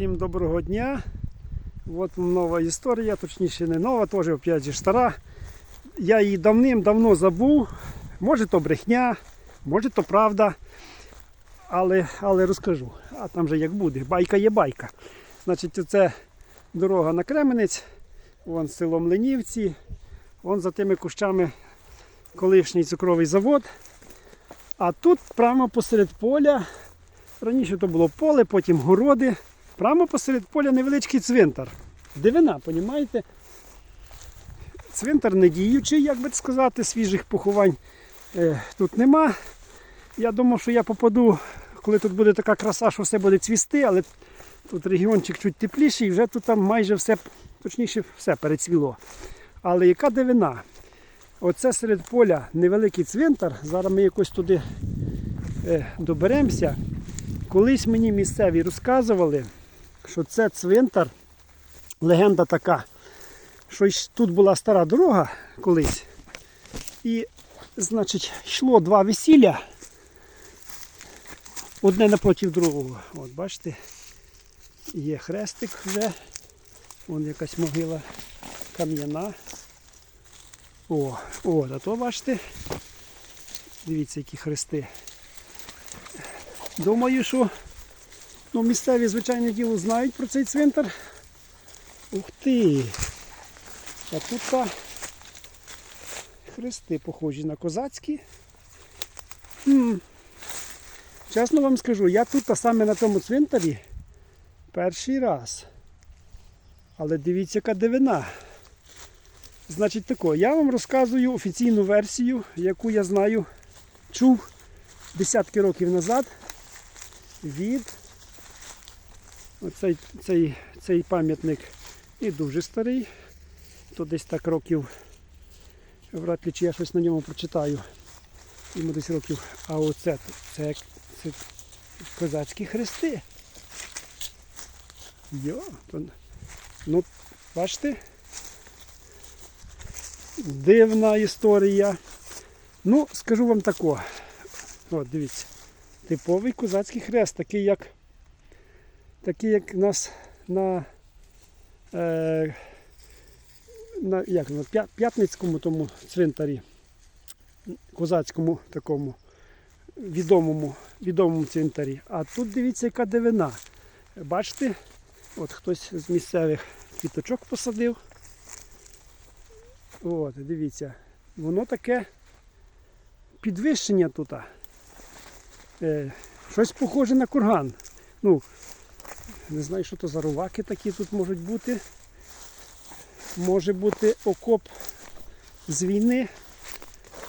Всім доброго дня. От нова історія, точніше не нова, теж опять же стара. Я її давним-давно забув. Може то брехня, може то правда. Але, але розкажу. А там же як буде. Байка є байка. Значить, це дорога на Кременець, вон село Млинівці, вон за тими кущами колишній цукровий завод. А тут прямо посеред поля Раніше то було поле, потім городи. Прямо посеред поля невеличкий цвинтар. Дивина, понімаєте? Цвинтар не діючий, як би сказати, свіжих поховань е, тут нема. Я думав, що я попаду, коли тут буде така краса, що все буде цвісти, але тут регіончик чуть тепліший, і вже тут там майже все, точніше, все перецвіло. Але яка дивина? Оце серед поля невеликий цвинтар. Зараз ми якось туди е, доберемося. Колись мені місцеві розказували, що це цвинтар, легенда така, що тут була стара дорога колись. І, значить, йшло два весілля. Одне напроти другого. От бачите, є хрестик вже. Вон якась могила кам'яна. О, о, а то бачите. Дивіться, які хрести. Думаю, що ну, місцеві, звичайне діло, знають про цей цвинтар. Ух ти! А тут хрести похожі на козацькі. Хм. Чесно вам скажу, я тут та саме на тому цвинтарі перший раз. Але дивіться, яка дивина. Значить тако, я вам розказую офіційну версію, яку я знаю, чув десятки років назад від оцей, цей, цей пам'ятник і дуже старий. То десь так років, вряд ли чи я щось на ньому прочитаю. Йому десь років. А оце це, це козацькі хрести. Йо, то, ну, бачите? Дивна історія. Ну, скажу вам тако. От, дивіться. Типовий козацький хрест, такий як такий як у нас на, е, на, як, на П'ятницькому тому цвинтарі, козацькому такому відомому, відомому цвинтарі. А тут дивіться, яка дивина. Бачите, от хтось з місцевих квіточок посадив. От, дивіться, воно таке підвищення тут. Е, щось похоже на курган. Ну, не знаю, що то за руваки такі тут можуть бути. Може бути окоп з війни.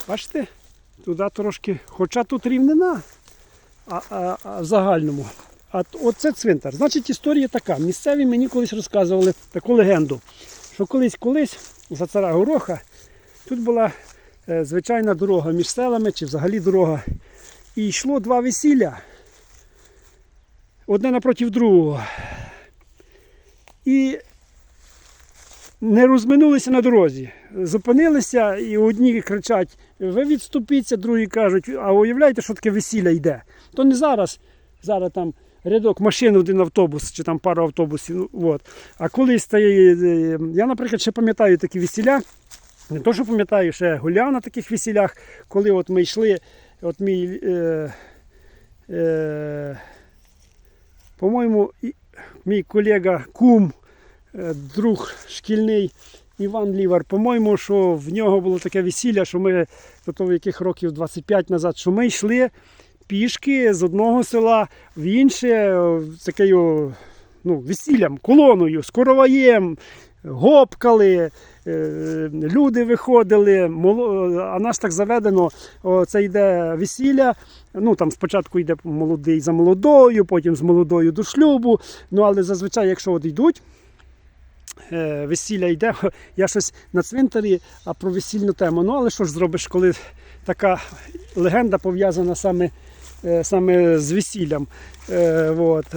Бачите? Туди трошки, хоча тут рівнина, а, а, а в загальному. А оце цвинтар. Значить, історія така. Місцеві мені колись розказували таку легенду, що колись колись за цара Гороха тут була е, звичайна дорога між селами чи взагалі дорога. І йшло два весілля. Одне напроти другого. І не розминулися на дорозі. Зупинилися і одні кричать, ви відступіться, другі кажуть, а уявляєте, що таке весілля йде. То не зараз, зараз там рядок машин, один автобус чи там пару автобусів. ну, От. А колись та, е, я, наприклад, ще пам'ятаю такі весілля. Не то, що пам'ятаю, ще гуляв на таких весілях, коли от ми йшли, от мій, е, е, по-моєму, мій колега кум, е, друг шкільний Іван Лівар, по-моєму, що в нього було таке весілля, що ми, то, то в яких років 25 назад, що ми йшли пішки з одного села в інше, е, такою ну, весіллям, колоною, з короваєм, гопкали, е, люди виходили, а нас так заведено, це йде весілля. Ну там спочатку йде молодий за молодою, потім з молодою до шлюбу. Ну але зазвичай, якщо от йдуть, е, весілля йде, я щось на цвинтарі, а про весільну тему. Ну але що ж зробиш, коли така легенда пов'язана саме, е, саме з весіллям. Е, от,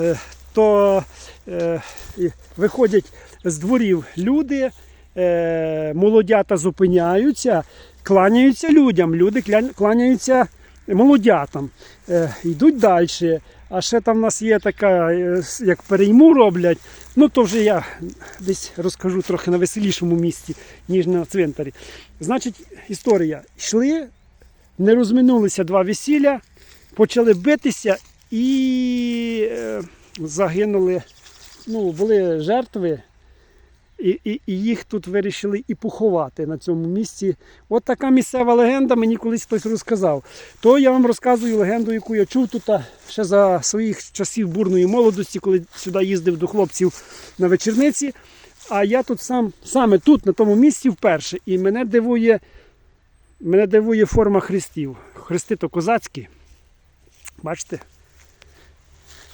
то е, виходять з дворів люди, е, молодята зупиняються, кланяються людям, люди кланяються молодятам, е, йдуть далі. А ще там в нас є така, е, як перейму роблять. Ну то вже я десь розкажу трохи на веселішому місці, ніж на цвинтарі. Значить, історія. Йшли, не розминулися два весілля, почали битися і загинули. Ну, були жертви. І, і, і їх тут вирішили і поховати на цьому місці. От така місцева легенда мені колись хтось розказав. То я вам розказую легенду, яку я чув тут ще за своїх часів бурної молодості, коли сюди їздив до хлопців на вечірниці. А я тут сам, саме тут, на тому місці, вперше. І мене дивує, мене дивує форма хрестів. Хрести то козацькі. Бачите?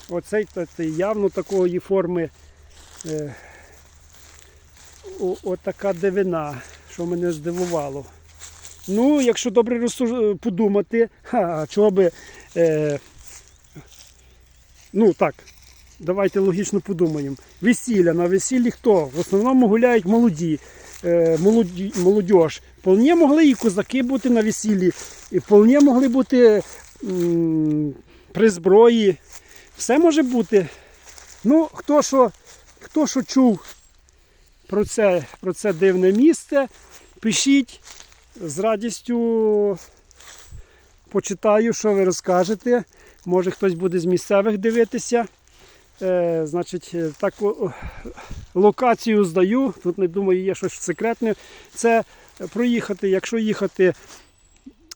Оцей явно такої форми. Е, отака дивина, що мене здивувало. Ну, якщо добре розсуж... подумати, ха, чого би. Е... Ну так, давайте логічно подумаємо. Весілля на весіллі хто? В основному гуляють молоді, е, молоді, молодіж. Вполне могли і козаки бути на весіллі, і вполне могли бути м, при зброї. Все може бути. Ну, хто що, хто що чув про це, про це дивне місце, пишіть з радістю почитаю, що ви розкажете. Може хтось буде з місцевих дивитися. Е, значить, е, так о, о, локацію здаю. Тут не думаю, є щось секретне. Це проїхати, якщо їхати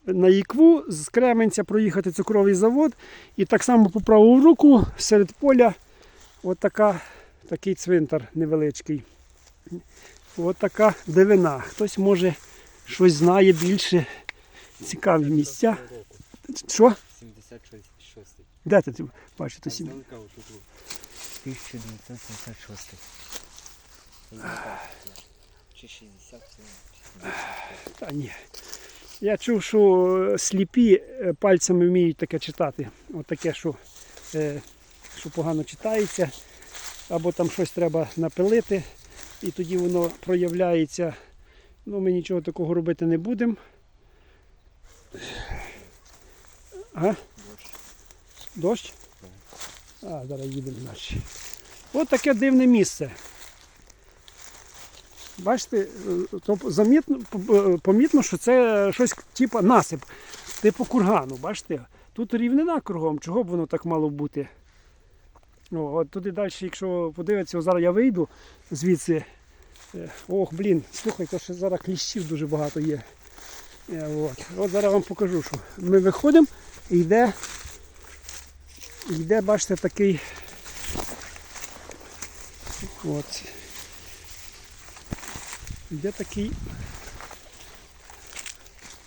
на Ікву, з Кременця проїхати цукровий завод. І так само по праву руку серед поля от такий цвинтар невеличкий. От така дивина. Хтось може щось знає більше. Цікаві місця. Що? 76. Де ти отут. 1976. Чи 60, Та ні. Я чув, що сліпі е, пальцями вміють таке читати. От таке, що, е, що погано читається, або там щось треба напилити, і тоді воно проявляється. Ну, ми нічого такого робити не будемо. Ага. Дощ? А, зараз їдемо далі. От таке дивне місце. Бачите, е, то замітно, е, помітно, що це щось типу насип, типу кургану. Бачите? Тут рівнина кругом, чого б воно так мало бути? О, от туди далі, якщо подивитися, зараз я вийду звідси. Е, Ох, блін, слухайте, що зараз кліщів дуже багато є. Е, От, от зараз вам покажу, що ми виходимо і йде, йде, бачите, такий. От. Йде такий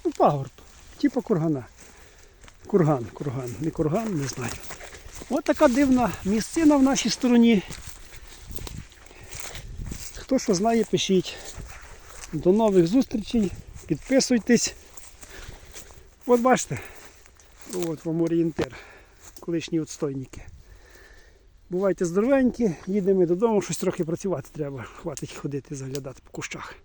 ну, пагорб, типу кургана. Курган, курган, не курган, не знаю. Ось така дивна місцина в нашій стороні. Хто що знає, пишіть. До нових зустрічей. Підписуйтесь. От бачите, от вам орієнтир. Колишні відстойники. Бувайте здоровенькі, їдемо додому, щось трохи працювати треба. Хватить ходити, заглядати по кущах.